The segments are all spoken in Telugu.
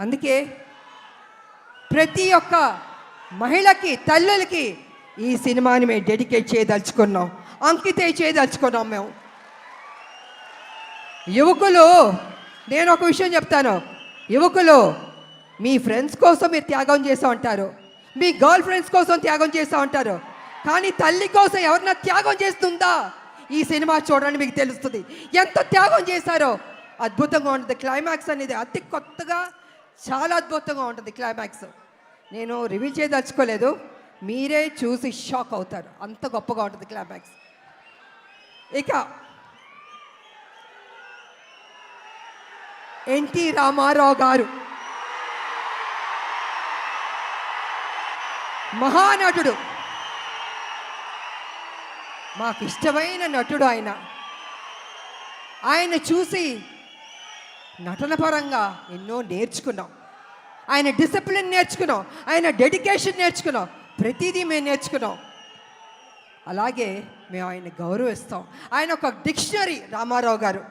అందుకే ప్రతి ఒక్క మహిళకి తల్లులకి ఈ సినిమాని మేము డెడికేట్ చేయదలుచుకున్నాం అంకితే చేయదలుచుకున్నాం మేము. యువకులు నేను ఒక విషయం చెప్తాను. యువకులు మీ ఫ్రెండ్స్ కోసం మీరు త్యాగం చేస్తూ ఉంటారు. మీ గర్ల్ ఫ్రెండ్స్ కోసం త్యాగం చేస్తూ ఉంటారు. కానీ తల్లి కోసం ఎవరన్నా త్యాగం చేస్తుందా? ఈ సినిమా చూడండి మీకు తెలుస్తుంది. ఎంత త్యాగం చేశారో. అద్భుతంగా ఉంటుంది క్లైమాక్స్ అనేది అతి కొత్తగా చాలా అద్భుతంగా ఉంటుంది క్లైమాక్స్. నేను రివీల్ చేయదలుచుకోలేదు. మీరే చూసి షాక్ అవుతారు. అంత గొప్పగా ఉంటుంది క్లైమాక్స్. ఇక ఎన్టీ రామారావు గారు. మహానటుడు. మాకు ఇష్టమైన నటుడు ఆయన. ఆయన చూసి నటన పరంగా ఎన్నో నేర్చుకున్నాం. ఆయన డిసిప్లిన్ నేర్చుకున్నాం ఆయన డెడికేషన్ నేర్చుకున్నాం ప్రతిదీ మేము నేర్చుకున్నాం. అలాగే మేము ఆయన గౌరవిస్తాం. ఆయన ఒక డిక్షనరీ రామారావు గారు.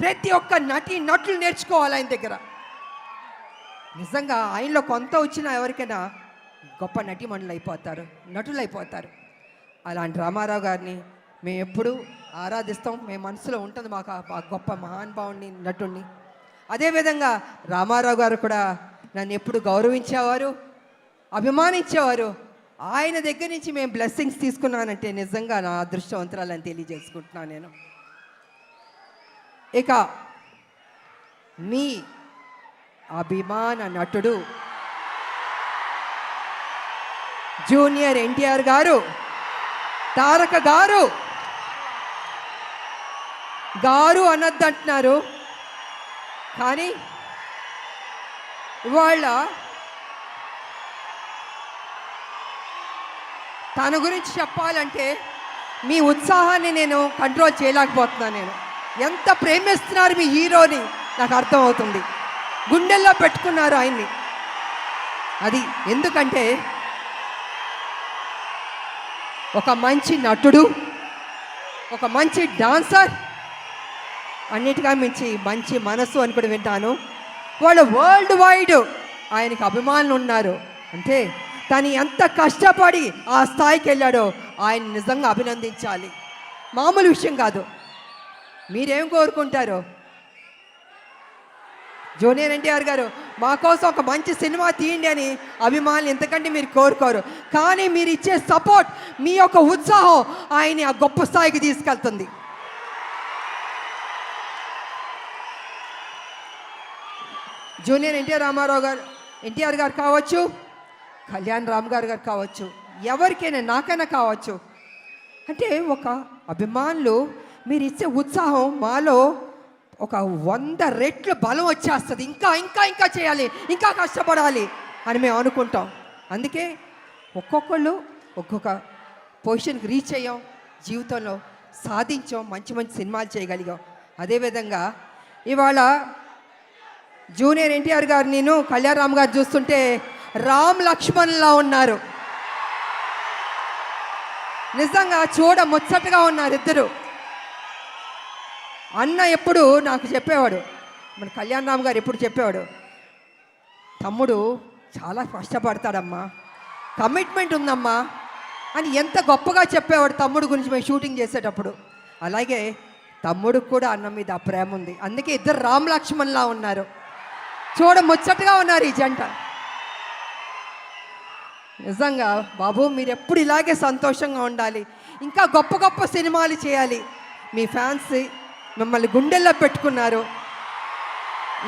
ప్రతి ఒక్క నటి నటులు నేర్చుకోవాలి ఆయన దగ్గర. నిజంగా ఆయనలో కొంత వచ్చినా ఎవరికైనా గొప్ప నటిమణులు అయిపోతారు నటులు అయిపోతారు. అలాంటి రామారావు గారిని మేము ఎప్పుడూ ఆరాధిస్తాం. మేము మనసులో ఉంటుంది మాకు ఆ గొప్ప మహానుభావుని నటుడిని. అదేవిధంగా రామారావు గారు కూడా నన్ను ఎప్పుడు గౌరవించేవారు అభిమానించేవారు. ఆయన దగ్గర నుంచి మేము బ్లెస్సింగ్స్ తీసుకున్నానంటే నిజంగా నా అదృష్టవంతరాలని తెలియజేసుకుంటున్నాను నేను. ఇక మీ అభిమాన నటుడు జూనియర్ ఎన్టీఆర్ గారు తారక గారు. గారు అనొద్దు అంటున్నారు కానీ ఇవాళ తన గురించి చెప్పాలంటే మీ ఉత్సాహాన్ని నేను కంట్రోల్ చేయలేకపోతున్నాను నేను. ఎంత ప్రేమిస్తున్నారు మీ హీరోని నాకు అర్థమవుతుంది. గుండెల్లో పెట్టుకున్నారు ఆయన్ని. అది ఎందుకంటే ఒక మంచి నటుడు ఒక మంచి డాన్సర్ అన్నిటిగా మించి మంచి మనసు అని కూడా వింటాను. వాళ్ళు వరల్డ్ వైడ్ ఆయనకి అభిమానులు ఉన్నారు. అంటే తను ఎంత కష్టపడి ఆ స్థాయికి వెళ్ళాడో ఆయన నిజంగా అభినందించాలి. మామూలు విషయం కాదు. మీరేం కోరుకుంటారు? జూనియర్ ఎన్టీఆర్ గారు మా కోసం ఒక మంచి సినిమా తీయండి అని అభిమానులు ఎంతకంటే మీరు కోరుకోరు. కానీ మీరు ఇచ్చే సపోర్ట్ మీ యొక్క ఉత్సాహం ఆయన్ని ఆ గొప్ప స్థాయికి తీసుకెళ్తుంది. జూనియర్ ఎన్టీఆర్ రామారావు గారు ఎన్టీఆర్ గారు కావచ్చు కళ్యాణ్ రామ్ గారు గారు కావచ్చు ఎవరికైనా నాకైనా కావచ్చు. అంటే ఒక అభిమానులు మీరు ఇచ్చే ఉత్సాహం మాలో ఒక వంద రెట్లు బలం వచ్చేస్తుంది. ఇంకా ఇంకా ఇంకా చేయాలి ఇంకా కష్టపడాలి అని మేము అనుకుంటాం. అందుకే ఒక్కొక్కళ్ళు ఒక్కొక్క పొజిషన్కి రీచ్ అయ్యాం జీవితంలో సాధించాం మంచి మంచి సినిమాలు చేయగలిగాం. అదేవిధంగా ఇవాళ జూనియర్ ఎన్టీఆర్ గారు నేను కళ్యాణ్ రామ్ గారు చూస్తుంటే రామ్ లక్ష్మణ్లా ఉన్నారు. నిజంగా చూడ ముచ్చటగా ఉన్నారు ఇద్దరు. అన్న ఎప్పుడు నాకు చెప్పేవాడు మన కళ్యాణ్ రామ్ గారు ఎప్పుడు చెప్పేవాడు తమ్ముడు చాలా కష్టపడతాడమ్మా కమిట్మెంట్ ఉందమ్మా అని ఎంత గొప్పగా చెప్పేవాడు తమ్ముడు గురించి మేము షూటింగ్ చేసేటప్పుడు. అలాగే తమ్ముడికి కూడా అన్న మీద ఆ ప్రేమ ఉంది. అందుకే ఇద్దరు రామ్ లక్ష్మణ్లా ఉన్నారు. చూడ ముచ్చటగా ఉన్నారు ఈ జంట. నిజంగా బాబు మీరు ఎప్పుడు ఇలాగే సంతోషంగా ఉండాలి. ఇంకా గొప్ప గొప్ప సినిమాలు చేయాలి. మీ ఫ్యాన్స్ మిమ్మల్ని గుండెల్లో పెట్టుకున్నారు.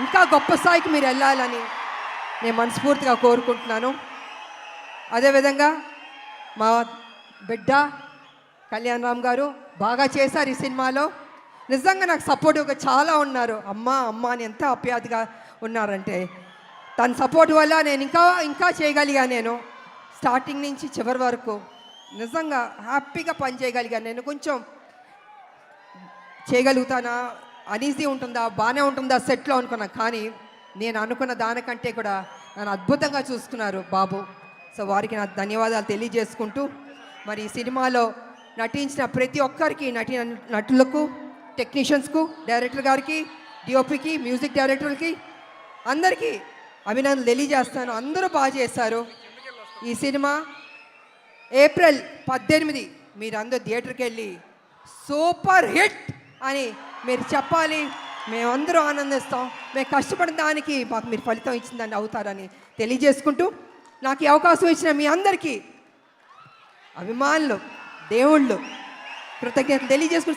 ఇంకా గొప్ప స్థాయికి మీరు వెళ్ళాలని నేను మనస్ఫూర్తిగా కోరుకుంటున్నాను. అదేవిధంగా మా బిడ్డ కళ్యాణ్ రామ్ గారు బాగా చేశారు ఈ సినిమాలో. నిజంగా నాకు సపోర్టివ్గా చాలా ఉన్నారు. అమ్మ అమ్మ అని ఎంత అప్యాతిగా ఉన్నారంటే తన సపోర్ట్ వల్ల నేను ఇంకా ఇంకా చేయగలిగా నేను. స్టార్టింగ్ నుంచి చివరి వరకు నిజంగా హ్యాపీగా పని చేయగలిగా నేను. కొంచెం చేయగలుగుతానా? అనీజీ ఉంటుందా? బాగానే ఉంటుందా? సెట్లో అనుకున్నా. కానీ నేను అనుకున్న దానికంటే కూడా నన్ను అద్భుతంగా చూసుకున్నారు బాబు. సో వారికి నా ధన్యవాదాలు తెలియజేసుకుంటూ మరి ఈ సినిమాలో నటించిన ప్రతి ఒక్కరికి నటి నటులకు టెక్నీషియన్స్కు డైరెక్టర్ గారికి డిఓపికి మ్యూజిక్ డైరెక్టర్కి అందరికీ అభినందనలు తెలియజేస్తాను. అందరూ బాగా చేశారు ఈ సినిమా ఏప్రిల్ పద్దెనిమిది మీరందరూ థియేటర్కి వెళ్ళి సూపర్ హిట్ అని మీరు చెప్పాలి. మేమందరూ ఆనందిస్తాం. మేము కష్టపడిన దానికి మాకు మీరు ఫలితం ఇచ్చిందని అవుతారని తెలియజేసుకుంటూ నాకు ఈ అవకాశం ఇచ్చిన మీ అందరికీ అభిమానులు దేవుళ్ళు కృతజ్ఞతలు తెలియజేసుకుంటూ